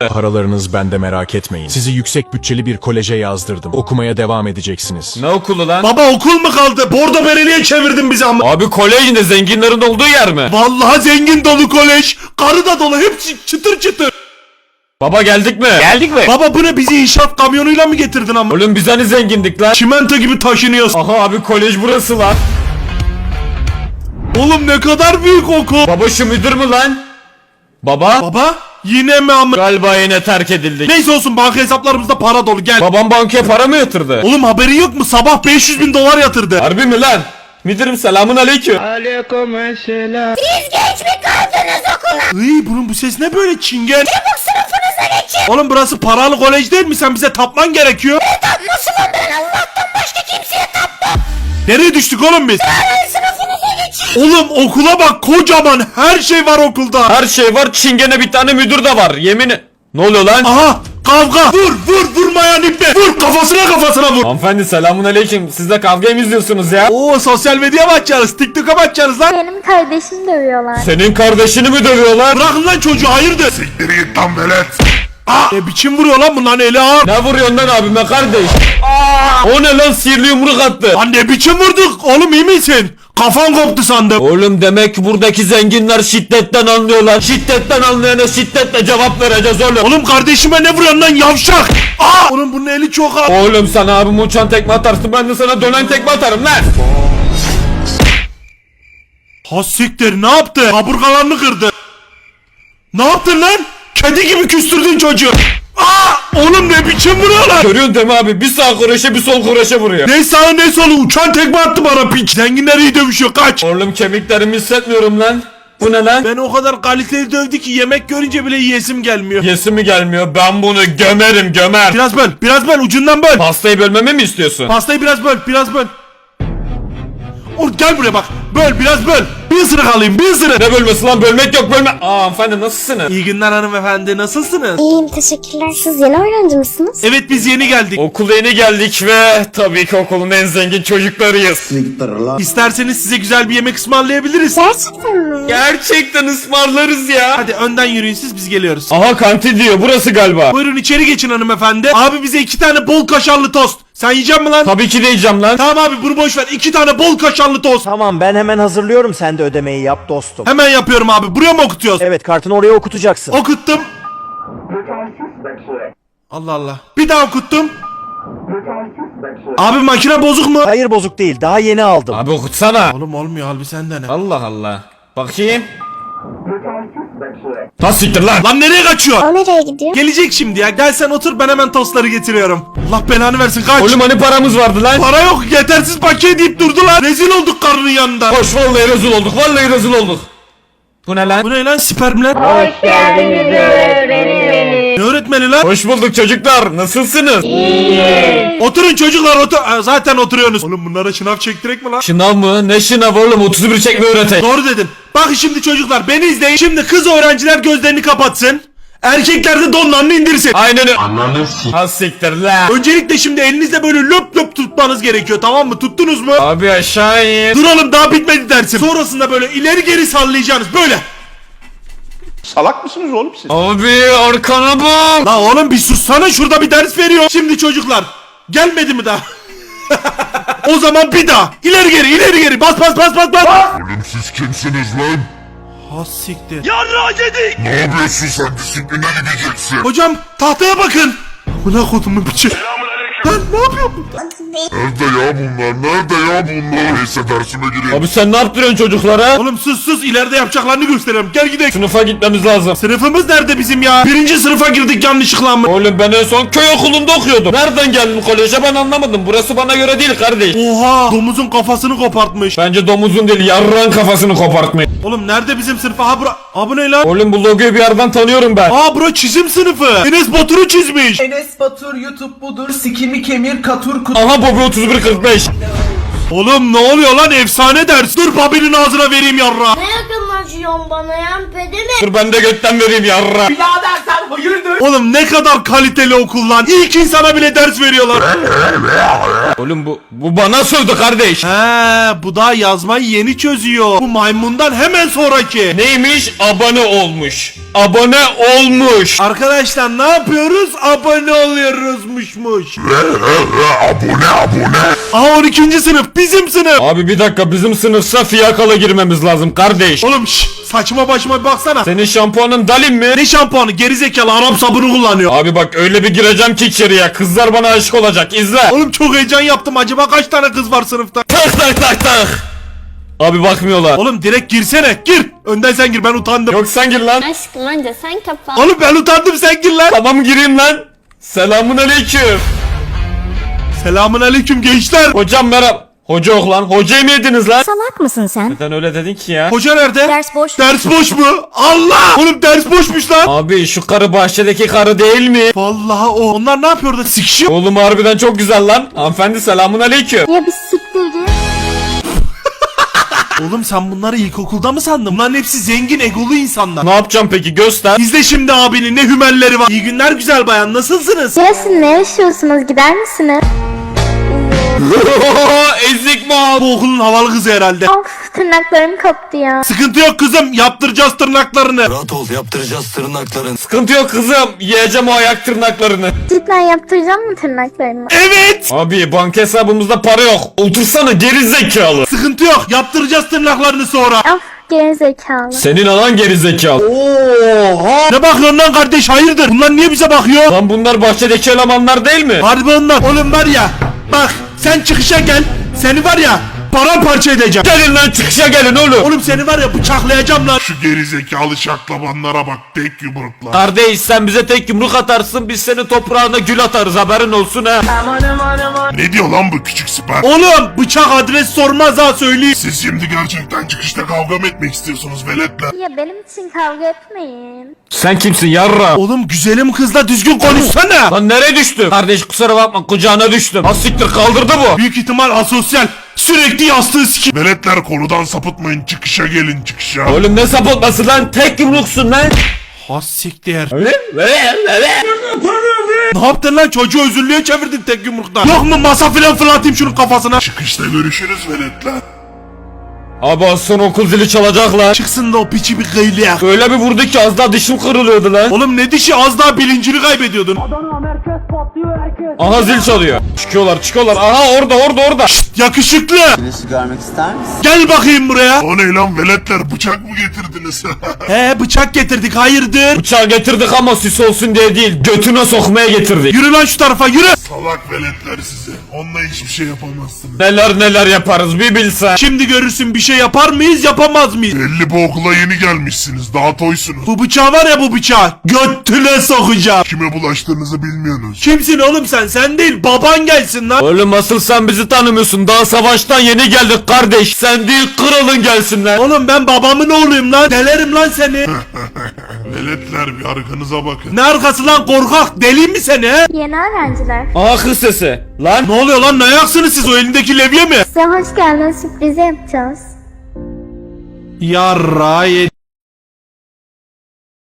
Paralarınız bende merak etmeyin. Sizi yüksek bütçeli bir koleje yazdırdım. Okumaya devam edeceksiniz. Ne okulu lan? Baba okul mu kaldı? Bordo bereliğe çevirdin bizi ama. Abi kolej ne zenginlerin olduğu yer mi? Vallahi zengin dolu kolej. Karı da dolu. Hepsi çıtır çıtır. Baba geldik mi? Geldik mi? Baba bu ne bizi inşaat kamyonuyla mı getirdin ama? Oğlum biz hani zengindik lan? Çimento gibi taşınıyoruz. Aha abi kolej burası lan. Oğlum ne kadar büyük okul. Baba şu müdür mü lan? Baba? Baba yine mi ama? Galiba yine terk edildik. Neyse olsun banka hesaplarımızda para dolu gel. Babam bankaya para mı yatırdı? Oğlum haberin yok mu? Sabah 500 bin dolar yatırdı. Harbi mi lan? Müdürüm selamun aleyküm. Iy bunun bu ses ne böyle çingen? Çabuk sınıfınıza geçin. Oğlum burası paralı kolej değil mi? Sen bize tapman gerekiyor. Ne tapması lan ben Allah'tan başka kimseye tapmam. Nereye düştük oğlum biz? Oğlum okula bak kocaman her şey var okulda. Her şey var çingene bir tane müdür de var yemin Ne oluyor lan? Aha kavga. Vur vur vurmayan iple. Vur kafasına kafasına vur. Hanımefendi selamun aleyküm. Siz de kavga mı izliyorsunuz ya? Oo sosyal medya mı açarız? TikTok'a mı açarız lan? Benim kardeşim dövüyorlar. Senin kardeşini mi dövüyorlar? Bırakın lan çocuğu hayırdır? Siktir git lan velet. Aa, ne biçim vuruyor lan bunların eli ağır. Ne vuruyorsun lan abime kardeş? Aa! O ne lan sihirli yumruk attı. Lan ne biçim vurduk? Oğlum iyi misin? Kafan koptu sandım. Oğlum demek ki buradaki zenginler şiddetten anlıyorlar. Şiddetten anlayana şiddetle cevap vereceğiz oğlum. Oğlum kardeşime ne vuruyorsun lan yavşak? Aa! Oğlum bunun eli çok ağır. Oğlum sana abim uçan tekme atarsın ben de sana dönen tekme atarım lan. Ha siktir ne yaptı? Kaburgalarını kırdı. Ne yaptın lan? Kedi gibi küstürdün çocuğu. Oğlum ne biçim vuruyorlar? Görüyorsun değil mi abi? Bir sağ kureşe bir sol kureşe vuruyor. Ne sağı ne solu uçan tekme attı bana piç. Zenginler iyi dövüşüyor kaç. Oğlum kemiklerimi hissetmiyorum lan. Bu ne lan? Ben o kadar kaliteli dövdü ki yemek görünce bile yiyesim gelmiyor. Yesi mi gelmiyor? Ben bunu gömerim gömer. Biraz böl, biraz böl ucundan böl. Pastayı bölmemi mi istiyorsun? Pastayı biraz böl, biraz böl. Or gel buraya bak. Böl, biraz böl. Bir ısırık alayım, bir ısırık. Ne bölmesi lan? Bölmek yok bölme. Aa hanımefendi nasılsınız? İyi günler hanımefendi, nasılsınız? İyiyim teşekkürler. Siz yeni öğrenci misiniz? Evet biz yeni geldik. Okula yeni geldik ve tabii ki okulun en zengin çocuklarıyız. İsterseniz size güzel bir yemek ısmarlayabiliriz. Gerçekten mi? Gerçekten ısmarlarız ya. Hadi önden yürüyün siz biz geliyoruz. Aha kantin diyor burası galiba. Buyurun içeri geçin hanımefendi. Abi bize iki tane bol kaşarlı tost. Sen yiyecek mi lan? Tabii ki de yiyeceğim lan. Tamam abi bunu boş ver. İki tane bol kaşarlı tost. Tamam ben hemen hazırlıyorum sen de ödemeyi yap dostum. Hemen yapıyorum abi. Buraya mı okutuyoruz? Evet kartını oraya okutacaksın. Okuttum. Allah Allah. Bir daha okuttum. Abi makine bozuk mu? Hayır bozuk değil daha yeni aldım. Abi okutsana. Oğlum olmuyor halbuki sende ne? Allah Allah. Bakayım. Ha siktir lan. Lan nereye kaçıyor? O nereye gidiyor? Gelecek şimdi ya. Gel sen otur ben hemen tostları getiriyorum. Allah belanı versin kaç. Oğlum hani paramız vardı lan. Para yok yetersiz paket deyip durdular. Rezil olduk karının yanında. Hoş vallahi rezil olduk. Vallahi rezil olduk. Bu ne lan? Bu ne lan spermler? Hoş geldiniz öğretmenim. Öğretmeni lan? Hoş bulduk çocuklar. Nasılsınız? Oturun çocuklar otur. Aa, Zaten oturuyorsunuz. Oğlum bunlara şınav çektirek mi lan? Şınav mı? Ne şınav oğlum? 31 çekme öğretek. Doğru dedim. Bakın şimdi çocuklar beni izleyin. Şimdi kız öğrenciler gözlerini kapatsın. Erkekler de donlarını indirsin. Aynen öyle. Ha siktir lan. Öncelikle şimdi elinizle böyle löp löp tutmanız gerekiyor tamam mı? Tuttunuz mu? Abi aşağı in. Dur oğlum daha bitmedi dersim. Sonrasında böyle ileri geri sallayacaksınız böyle. Salak mısınız oğlum siz? Abi arkana bak. La oğlum bir sussana şurada bir ders veriyor. Şimdi çocuklar gelmedi mi daha? o zaman bir daha. İleri geri ileri geri bas bas bas bas bas. Oğlum siz kimsiniz lan? Ha siktir. Yarra yedik. Ne yapıyorsun sen disipline gideceksin. Hocam tahtaya bakın. Buna kodumun biçi. Lan ne yapıyorsun? Nerede ya bunlar? Nerede ya bunlar? Neyse dersime gireyim. Abi sen ne yaptırıyorsun çocuklara? Oğlum sus sus ileride yapacaklarını gösteriyorum. Gel gidelim. Sınıfa gitmemiz lazım. Sınıfımız nerede bizim ya? Birinci sınıfa girdik yanlışlıkla mı? Oğlum ben en son köy okulunda okuyordum. Nereden geldin koleje ben anlamadım. Burası bana göre değil kardeş. Oha domuzun kafasını kopartmış. Bence domuzun değil yarran kafasını kopartmayın. Oğlum nerede bizim sınıf? Aha bura. Aa bu ne lan? Oğlum bu logoyu bir yerden tanıyorum ben. Aa bura çizim sınıfı. Enes Batur'u çizmiş. Enes Batur YouTube budur sikimi kemir katur kut Aha Bobby 3145. Oğlum ne oluyor lan efsane ders. Dur babinin ağzına vereyim yarra. Ne yakınlaşıyorsun bana ya pedeme? Dur ben de götten vereyim yarra. Birader sen hayırdır Oğlum ne kadar kaliteli okul lan. İlk insana bile ders veriyorlar. Oğlum bu bu bana sövdü kardeş. He bu daha yazmayı yeni çözüyor. Bu maymundan hemen sonraki. Neymiş? Abone olmuş. Abone olmuş. Arkadaşlar ne yapıyoruz? Abone oluyoruzmuşmuş. abone abone. Aha 12. sınıf bizim sınıf. Abi bir dakika bizim sınıfsa fiyakalı girmemiz lazım kardeş. Oğlum şş, saçma başıma bir baksana. Senin şampuanın Dalin mi? Ne şampuanı gerizekalı Arap sabunu kullanıyor. Abi bak öyle bir gireceğim ki içeriye kızlar bana aşık olacak izle. Oğlum çok heyecan yaptım. Acaba kaç tane kız var sınıfta? Tak tak tak tak. Abi bakmıyorlar. Oğlum direkt girsene. Gir. Önden sen gir ben utandım. Yok sen gir lan. Aşkım önce sen kapat. Oğlum ben utandım sen gir lan. Tamam gireyim lan. Selamun aleyküm. Selamun aleyküm gençler. Hocam merhaba. Hoca yok lan. Hocayı mı yediniz lan? Salak mısın sen? Neden öyle dedin ki ya? Hoca nerede? Ders boş. Ders boş mu? Allah! Oğlum ders boşmuş lan. Abi şu karı bahçedeki karı değil mi? Vallahi o. Onlar ne yapıyor orada? Sikişiyor. Oğlum harbiden çok güzel lan. Hanımefendi selamun aleyküm. Ya bir siktir. Oğlum sen bunları ilkokulda mı sandın? Bunların hepsi zengin egolu insanlar. Ne yapacağım peki göster. İzle şimdi abinin ne hümelleri var. İyi günler güzel bayan. Nasılsınız? Yarasın ne yaşıyorsunuz gider misiniz? Ezik mal. Bu okulun havalı kızı herhalde. Of tırnaklarım koptu ya. Sıkıntı yok kızım. Yaptıracağız tırnaklarını. Rahat ol yaptıracağız tırnakların. Sıkıntı yok kızım. Yiyeceğim o ayak tırnaklarını. Cidden yaptıracağım mı tırnaklarımı? Evet. Abi banka hesabımızda para yok. Otursana geri zekalı. Sıkıntı yok. Yaptıracağız tırnaklarını sonra. Of geri zekalı. Senin anan geri zekalı. Ne bakıyorsun lan kardeş? Hayırdır? Bunlar niye bize bakıyor? Lan bunlar bahçedeki elemanlar değil mi? Harbi onlar. Oğlum var ya. Bak sen çıkışa gel. Seni var ya paramparça edeceğim. Gelin lan çıkışa gelin oğlum. Oğlum seni var ya bıçaklayacağım lan. Şu gerizekalı şaklabanlara bak tek yumrukla. Kardeş sen bize tek yumruk atarsın biz senin toprağına gül atarız haberin olsun ha. Ne diyor lan bu küçük siper? Oğlum bıçak adres sormaz ha söyleyeyim. Siz şimdi gerçekten çıkışta kavga mı etmek istiyorsunuz veletler? Ya benim için kavga etmeyin. Sen kimsin yarra? Oğlum güzelim kızla düzgün konuşsana. Lan nereye düştüm? Kardeş kusura bakma kucağına düştüm. Ha siktir kaldırdı bu. Büyük ihtimal asosyal. Sürekli yastığı siki. Veletler konudan sapıtmayın çıkışa gelin çıkışa. Oğlum ne sapıtması lan tek yumruksun lan. Ha siktir. Ne yaptın lan çocuğu özürlüğe çevirdin tek yumruktan. Yok mu masa filan fırlatayım şunun kafasına. Çıkışta görüşürüz veletler. Abi az sonra okul zili çalacak lan. Çıksın da o piçi bir kıylayak. Öyle bir vurdu ki az daha dişim kırılıyordu lan. Oğlum ne dişi az daha bilincini kaybediyordun. Aha zil çalıyor. Çıkıyorlar çıkıyorlar. Aha orada orada orada. Yakışıklı. Birisi görmek ister misin? Gel bakayım buraya. O ne lan veletler bıçak mı getirdiniz? He bıçak getirdik hayırdır. Bıçağı getirdik ama süs olsun diye değil. Götüne sokmaya getirdik. Yürü lan şu tarafa yürü. Salak veletler size. Onunla hiçbir şey yapamazsınız. Neler neler yaparız bir bilsen. Şimdi görürsün bir şey yapar mıyız yapamaz mıyız? Belli bu okula yeni gelmişsiniz. Daha toysunuz. Bu bıçağı var ya bu bıçağı. Götüne sokacağım. Kime bulaştığınızı bilmiyorsunuz. Kimsin oğlum sen? Sen değil baban gelsin lan. Oğlum asıl sen bizi tanımıyorsun. Daha savaştan yeni geldik kardeş. Sen değil kralın gelsin lan. Oğlum ben babamın oğluyum lan. Delerim lan seni. Veletler bir arkanıza bakın. ne arkası lan korkak deli mi seni he? Yeni öğrenciler. Aha kız sesi. Lan. Ne oluyor lan ne ayaksınız siz o elindeki levye mi? Size hoş geldin sürprizi yapacağız. Yarra ye-